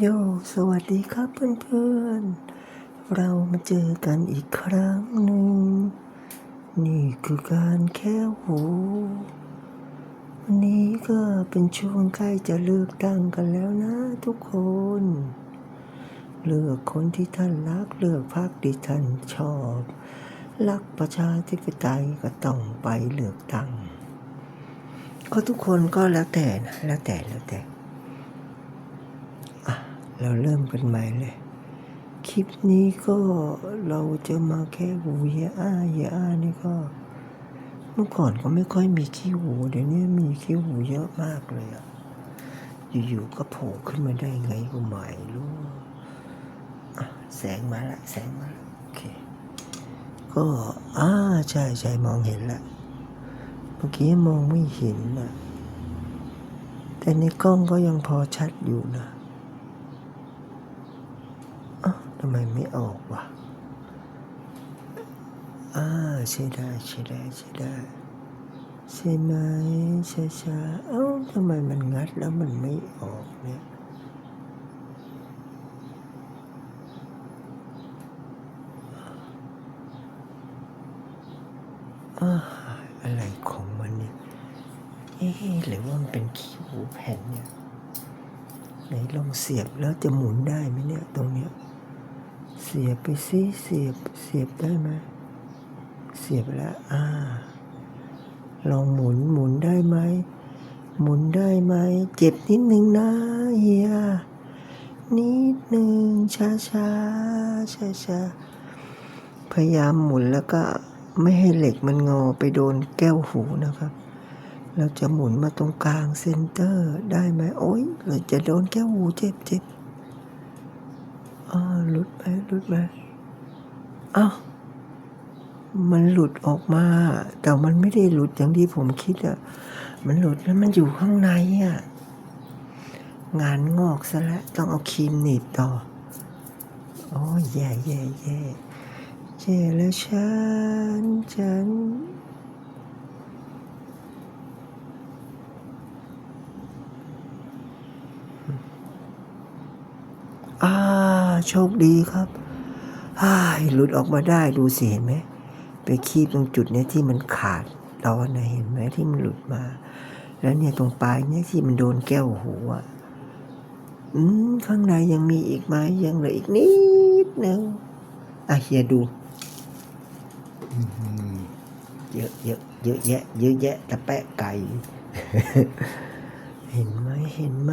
โยสวัสดีครับเพื่อนๆ เรามาเจอกันอีกครั้งหนึ่ง นี่คือการแค่หูวันนี้ก็เป็นช่วงใกล้จะเลือกตั้งกันแล้วนะทุกคน เลือกคนที่ท่านรักเลือกพรรคที่ท่านชอบ รักประชาธิปไตยก็ต้องไปเลือกตั้ง ก็ทุกคนก็แล้วแต่นะแล้วแต่แล้วแต่ เราเริ่มกันใหม่เลย คลิปนี้ก็เราจะมาแค่หูเยยอ้าเยอ้านี่ก็ เมื่อก่อนก็ไม่ค่อยมีขี้หู เดี๋ยวนี้มีขี้หูเยอะมากเลยอะอยู่ๆก็โผล่ขึ้นมาได้ไงก็ไม่รู้แสงมาละแสงมาละโอเค ก็อ่าใช่ใช่มองเห็นละเมื่อกี้มองไม่เห็นนะแต่ในกล้องก็ยังพอชัดอยู่นะอ้าวทำไมไม่ออกวะอ่าใช่ได้ใช่ได้ใช่ได้ใช่ไหมช้าช้าๆเอ้าทำไมมันงัดแล้วมันไม่ออกเนี่ยอาอะไรของมันเนี่ยเอ๊ะหรือว่ามันเป็นขี้หูแผ่นเนี่ยไหนลองเสียบแล้วจะหมุนได้ไหมเนี่ยตรงเนี้ย สียบไปซิเสียบเสียบได้ไหมเสียบแล้วอ่า ลองหมุนหมุนได้ไหมหมุนได้ไหม เจ็บนิดนึงนะเฮียนิดนึงช้าช้าช้าช้าพยายามหมุนแล้วก็ไม่ให้เหล็กมันงอไปโดนแก้วหูนะครับ เราจะหมุนมาตรงกลางเซนเตอร์ได้ไหมโอ๊ยเราจะโดนแก้วหูเจ็บเจ็บ อ่าหลุดไหมหลุดไหมอ้าวมันหลุดออกมา แต่มันไม่ได้หลุดอย่างที่ผมคิดอะมันหลุดแล้วมันอยู่ข้างในอะงานงอกซะแล้วต้องเอาครีมหนีบต่อโอ้ยแย่แย่แย่แย่แล้วฉันฉันอ่า โชคดีครับอ้ายหลุดออกมาได้ดูสิเห็นไหม ไปคีบตรงจุดเนี้ยที่มันขาดตอนนะเห็นไหมที่มันหลุดมา แล้วเนี่ยตรงปลายเนี่ยที่มันโดนแก้วหูอะอืมข้างในยังมีอีกไหมยังเหลืออีกนิดนึงอะเฮียดูอื้อหือเยอะเยอะเยอะแยะเยอะแยะตะแปะไก่ เห็นไหมเห็นไหม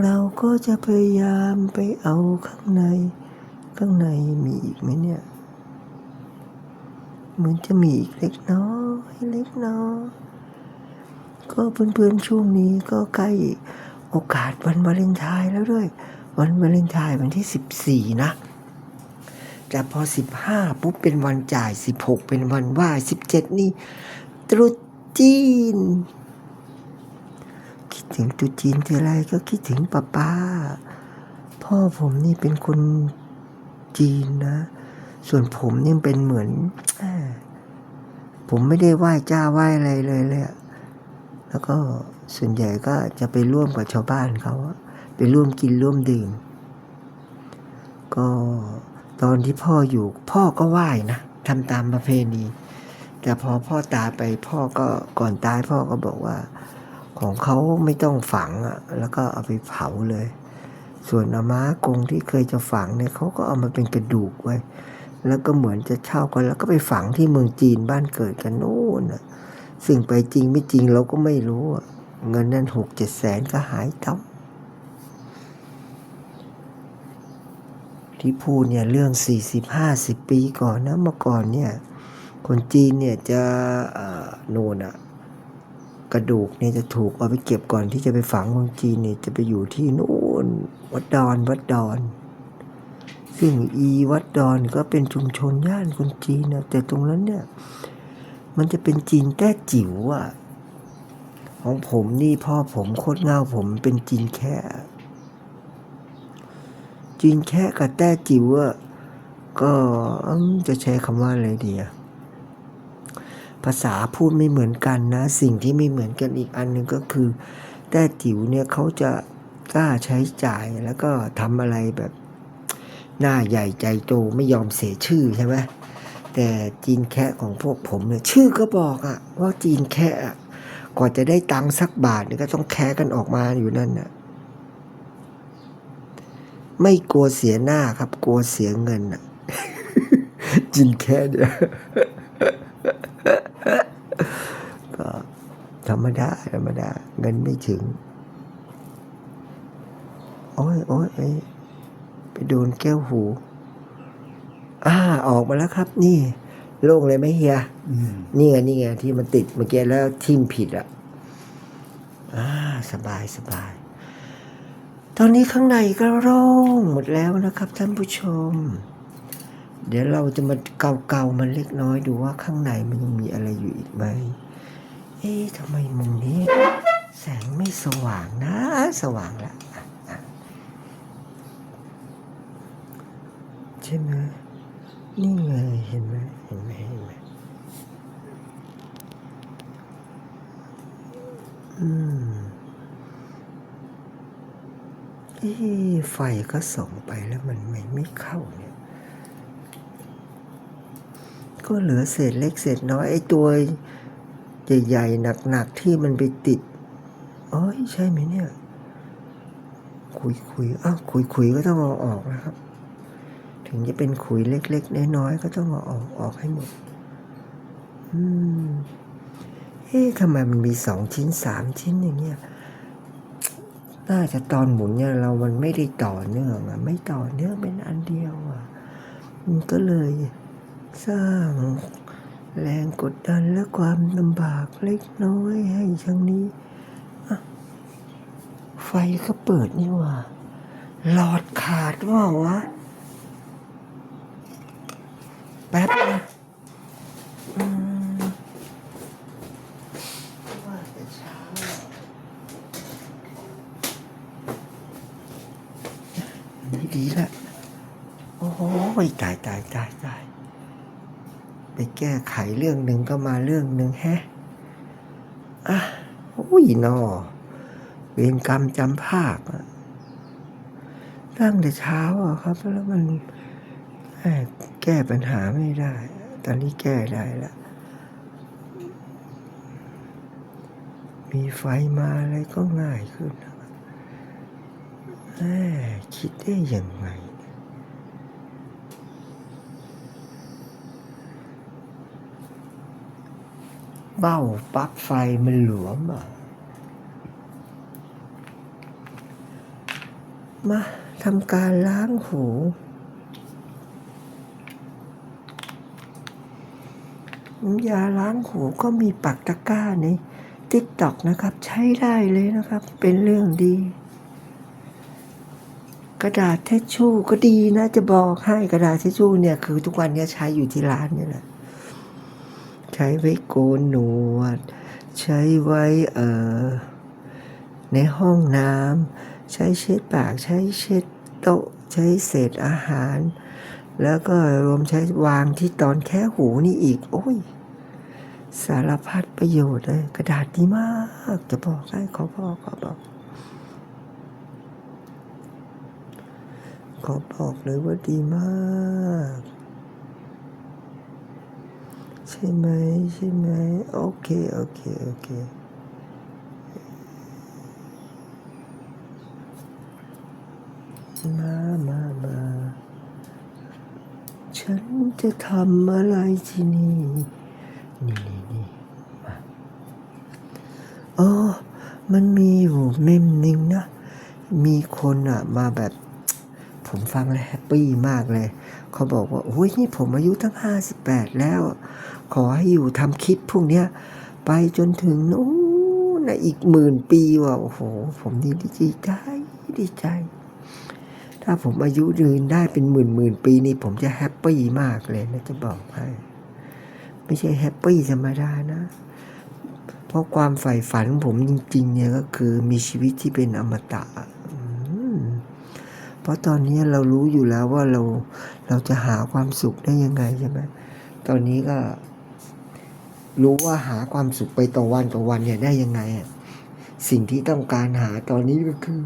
เราก็จะพยายามไปเอาข้างใน ข้างในมีอีกไหมเนี่ย เหมือนจะมีอีกเล็กน้อยเล็กน้อยก็เพื่อนๆช่วงนี้ก็ใกล้โอกาสวันวาเลนไทน์แล้วด้วย วันวาเลนไทน์วันที่สิบสี่นะแต่พอสิบห้าปุ๊บเป็นวันจ่ายสิบหกเป็นวันไหวสิบเจ็ดนี่ตรุษจีน ถึงตุจีนทีไรก็คิดถึงป้าป้า พ่อผมนี่เป็นคนจีนนะ ส่วนผมนี่เป็นเหมือน ผมไม่ได้ไหว้เจ้าไหว้อะไรเลยเลยอะแล้วก็ส่วนใหญ่ก็จะไปร่วมกับชาวบ้านเขาไปร่วมกินร่วมดื่ม ก็ตอนที่พ่ออยู่ พ่อก็ไหว้นะทำตามประเพณี แต่พอพ่อตายไปพ่อก็ก่อนตายพ่อก็บอกว่า ของเขาไม่ต้องฝังอะแล้วก็เอาไปเผาเลย ส่วนอาม้ากงที่เคยจะฝังเนี่ยเขาก็เอามาเป็นกระดูกไว้ แล้วก็เหมือนจะเช่ากันแล้วก็ไปฝังที่เมืองจีนบ้านเกิดกันโน่นน่ะซึ่งไปจริงไม่จริงเราก็ไม่รู้อะเงินนั้นหกเจ็ดแสนก็หายตับที่พูดเนี่ยเรื่องสี่สิบห้าสิบปีก่อนนะเมื่อก่อนเนี่ย คนจีนเนี่ยจะเอ่อโน่นอะ กระดูกเนี่ยจะถูกเอาไปเก็บก่อนที่จะไปฝังเมืองจีนเนี่ยจะไปอยู่ที่นู่นวัดดอนวัดดอน ซึ่งอีวัดดอนก็เป็นชุมชนย่านคนจีนนะแต่ตรงนั้นเนี่ยมันจะเป็นจีนแต้จิ๋วอะของผมนี่พ่อผมโคตรเงาผมเป็นจีนแค่จีนแค่กับแต้จิ๋วอะก็จะใช้คำว่าอะไรดีอะ ภาษาพูดไม่เหมือนกันนะ สิ่งที่ไม่เหมือนกันอีกอันหนึ่งก็คือแต้จิ๋วเนี่ยเขาจะกล้าใช้จ่ายแล้วก็ทำอะไรแบบ หน้าใหญ่ใจโตไม่ยอมเสียชื่อใช่ไหมแต่จีนแคะของพวกผมเนี่ยชื่อก็บอกอะว่าจีนแคะกว่าจะได้ตังค์สักบาทเนี่ยก็ต้องแคะกันออกมาอยู่นั่นน่ะไม่กลัวเสียหน้าครับ กลัวเสียเงินอะจินแค่เนี่ย ธรรมดาธรรมดา เงินไม่ถึง โอ้ยโอ้ยเอ้ยไปโดนแก้วหู อ่า ออกมาแล้วครับ นี่ โล่งเลยไหมเฮียอืมนี่ไงนี่ไงที่มันติดเมื่อกี้แล้วทิ่มผิดอะอ่าสบายสบาย ตอนนี้ข้างในก็โล่งหมดแล้วนะครับ ท่านผู้ชม เดี๋ยวเราจะมาเกาๆมันเล็กน้อยดูว่าข้างในมันยังมีอะไรอยู่อีกไหม เอ๊ะทำไมมุมนี้ แสงไม่สว่างนะ สว่างแล้วอะใช่ไหมนี่ไงเห็นไหมเห็นไหมเห็นไหมอืมอ๊ะไฟก็ส่งไปแล้วมันไม่ไม่เข้าเนี่ย ก็เหลือเศษเล็กเศษน้อยไอ้ตัว ใหญ่ๆหนักๆที่มันไปติดเอ้ยใช่ไหมเนี่ยคุยคุยๆอ้าวคุยคุยๆก็ต้องเอาออกนะครับ ถึงจะเป็นขุยเล็ก ๆ น้อยๆก็ต้องเอาออกออกให้หมด อืมเอ๊ะทำไมมันมีสองชิ้นสามชิ้นอย่างเงี้ยน่าจะตอนหมุนเนี่ยเรามันไม่ได้ต่อเนื่องอะไม่ต่อเนื่องเป็นอันเดียวอะมันก็เลยสร้าง แรงกดดันและความลำบากเล็กน้อยให้ทางนี้ ไฟก็เปิดนี่หว่า หลอดขาดว่าวะ แป๊บนะอืมว่าแต่เช้าไม่ดีละ โอ้โหตายตายตายตาย แก้ไขเรื่องหนึ่งก็มาเรื่องหนึ่งแฮะอะอุ้ยนอเวรกรรมจำภาคตั้งแต่เช้าอะครับ แล้วมันแก้ปัญหาไม่ได้ ตอนนี้แก้ได้ล้วมีไฟมาอะไรก็ง่ายขึ้นแคิดได้ยังไง เบ้าปลั๊กไฟมันหลวมอะ มาทำการล้างหูน้ำยาล้างหูก็มีปักตะก้าในติ๊กตอกนะครับ ใช้ได้เลยนะครับ เป็นเรื่องดี กระดาษเทชชู่ก็ดีนะจะบอกให้กระดาษเทชชู่เนี่ย คือทุกวันเนี้ใช้อยู่ที่ร้านนี่แหละ ใช้ไว้โกนหนวด ใช้ไว้เอ่อในห้องน้ำใช้เช็ดปากใช้เช็ดโต๊ะใช้เศษอาหาร แล้วก็รวมใช้วางที่ตอนแค่หูนี่อีก โอ้ย สารพัดประโยชน์เลยกระดาษดีมากจะบอกให้ขอบอกขอบอกขอบอกเลยว่าดีมาก ใช่ไหมใช่ไหมโอเค โอเค โอเคมามามาฉันจะทำอะไรที่นี่ นี่นี่นี่มาโอ้มันมีอยู่เมมหนึ่งนะ มีคนอะมาแบบ ผมฟังแล้วแฮปปี้มากเลย เขาบอกว่าโอ้ยนี่ผมอายุตั้งห้าสิบแปดแล้ว ขอให้อยู่ทำคลิปพวกเนี้ยไปจนถึงนู้นนะอีกหมื่นปีว่ะโอ้โห ผมนี่ดีใจดีใจ ถ้าผมอายุยืนได้เป็นหมื่นหมื่นปีนี่ผมจะแฮปปี้มากเลยนะจะบอกให้ ไม่ใช่แฮปปี้ธรรมดานะ เพราะความใฝ่ฝันของผมจริง ๆ เนี่ยก็คือมีชีวิตที่เป็นอมตะเพราะตอนนี้เรารู้อยู่แล้วว่าเราเราจะหาความสุขได้ยังไงใช่ไหมตอนนี้ก็ รู้ว่าหาความสุขไปต่อวันต่อวันเนี่ยได้ยังไงอะสิ่งที่ต้องการหาตอนนี้ก็คือ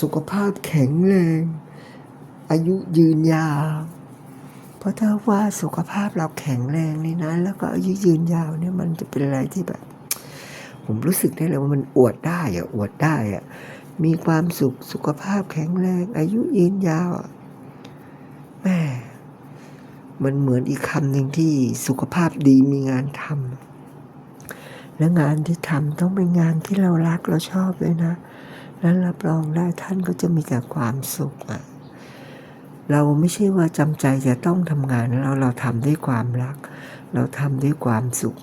สุขภาพแข็งแรง อายุยืนยาว เพราะถ้าว่าสุขภาพเราแข็งแรงนี่นะแล้วก็อายุยืนยาวเนี่ยมันจะเป็นอะไรที่แบบ ผมรู้สึกได้เลยว่ามันอวดได้อะอวดได้อะมีความสุขสุขภาพแข็งแรง อายุยืนยาวอะแม่ มันเหมือนอีกคำหนึ่งที่สุขภาพดีมีงานทำและงานที่ทำต้องเป็นงานที่เรารักเราชอบเลยนะแล้วรับรองได้ท่านก็จะมีแต่ความสุขอะเราไม่ใช่ว่าจำใจจะต้องทำงานแล้วเราทำด้วยความรัก เราทำด้วยความสุข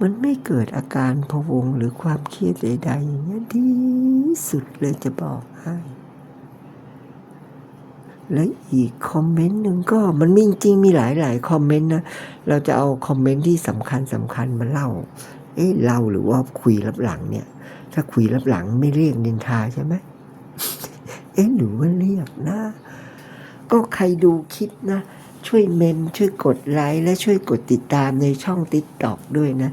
มันไม่เกิดอาการพะวงหรือความเครียดใดๆอย่างเงี้ยดีสุดเลยจะบอกให้ และอีกคอมเมนต์หนึ่งก็มันมีจริงมีหลายหลายคอมเมนต์นะ เราจะเอาคอมเมนต์ที่สำคัญสำคัญมาเล่า เอ๊ะเล่าหรือว่าคุยรับหลังเนี่ย ถ้าคุยรับหลังไม่เรียกนินทาใช่ไหมเอ๊ะหรือว่าเรียกนะ ก็ใครดูคลิปนะ ช่วยเมมช่วยกดไลค์และช่วยกดติดตามในช่องติ๊กตอกด้วยนะ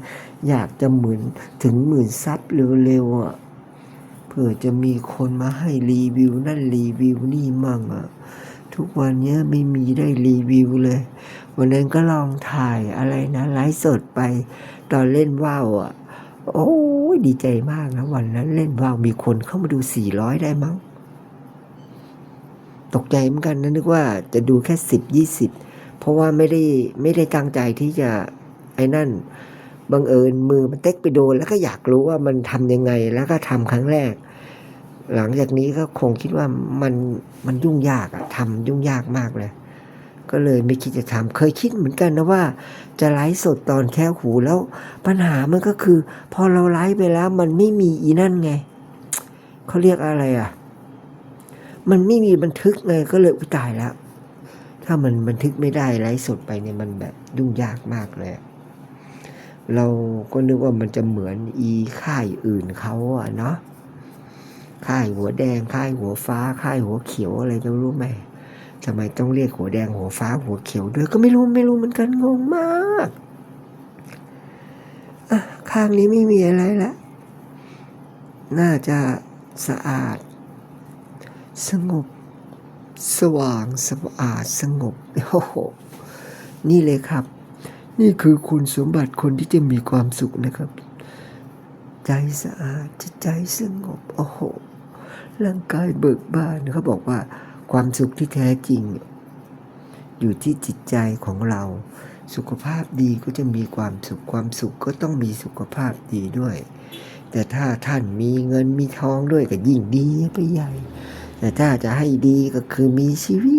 อยากจะหมื่นถึงหมื่นซับเร็วๆอะเผื่อจะมีคนมาให้รีวิวนั่นรีวิวนี่มั่งอะ ทุกวันเนี้ยไม่มีได้รีวิวเลย วันนั้นก็ลองถ่ายอะไรนะไลฟ์สดไป ตอนเล่นว่าวอะ โอ้ยดีใจมากนะวันนั้นเล่นว่าวมีคนเข้ามาดู400ได้มั้ง ตกใจเหมือนกันนะนึกว่าจะดูแค่10 20เพราะว่าไม่ได้ไม่ได้ตั้งใจที่จะไอ้นั่นบังเอิญมือมันเต็กไปโดนแล้วก็อยากรู้ว่ามันทำยังไงแล้วก็ทำครั้งแรก หลังจากนี้ก็คงคิดว่ามันมันยุ่งยากอะทำยุ่งยากมากเลย ก็เลยไม่คิดจะทำเคยคิดเหมือนกันนะว่า จะไลฟ์สดตอนแค่หูแล้วปัญหามันก็คือ พอเราไลฟ์ไปแล้วมันไม่มีอีนั่นไงเขาเรียกอะไรอะ มันไม่มีบันทึกไงก็เลยตายแล้ว ถ้ามันบันทึกไม่ได้ไลฟ์สดไปเนี่ยมันแบบยุ่งยากมากเลย เราก็นึกว่ามันจะเหมือนอีค่ายอื่นเขาอะเนาะ ค่ายหัวแดง ค่ายหัวฟ้า ค่ายหัวเขียวอะไรจะรู้ไหมทำไมต้องเรียกหัวแดงหัวฟ้าหัวเขียวด้วยก็ไม่รู้ไม่รู้เหมือนกันงงมากอะข้างนี้ไม่มีอะไรละ น่าจะสะอาด สงบ สว่างสะอาดสงบโอ้โหนี่เลยครับ นี่คือคุณสมบัติคนที่จะมีความสุขนะครับ ใจสะอาดจิตใจสงบโอ้โห ร่างกายเบิกบานเขาบอกว่าความสุขที่แท้จริง อยู่ที่จิตใจของเรา สุขภาพดีก็จะมีความสุขความสุขก็ต้องมีสุขภาพดีด้วย แต่ถ้าท่านมีเงินมีทองด้วยก็ยิ่งดีไปใหญ่ แต่ถ้าจะให้ดีก็คือมีชีวิ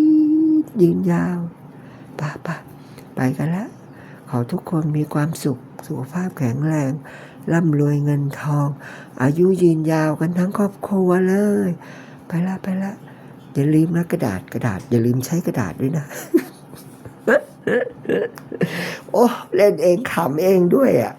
ตยืนยาวป่ะป่ะไปกันละขอทุกคนมีความสุขสุขภาพแข็งแรง ร่ำรวยเงินทอง อายุยืนยาวกันทั้งครอบครัวเลย ไปละไปละอย่าลืมนะกระดาษกระดาษ อย่าลืมใช้กระดาษด้วยนะ โอ้ เล่นเองขำเองด้วยอะ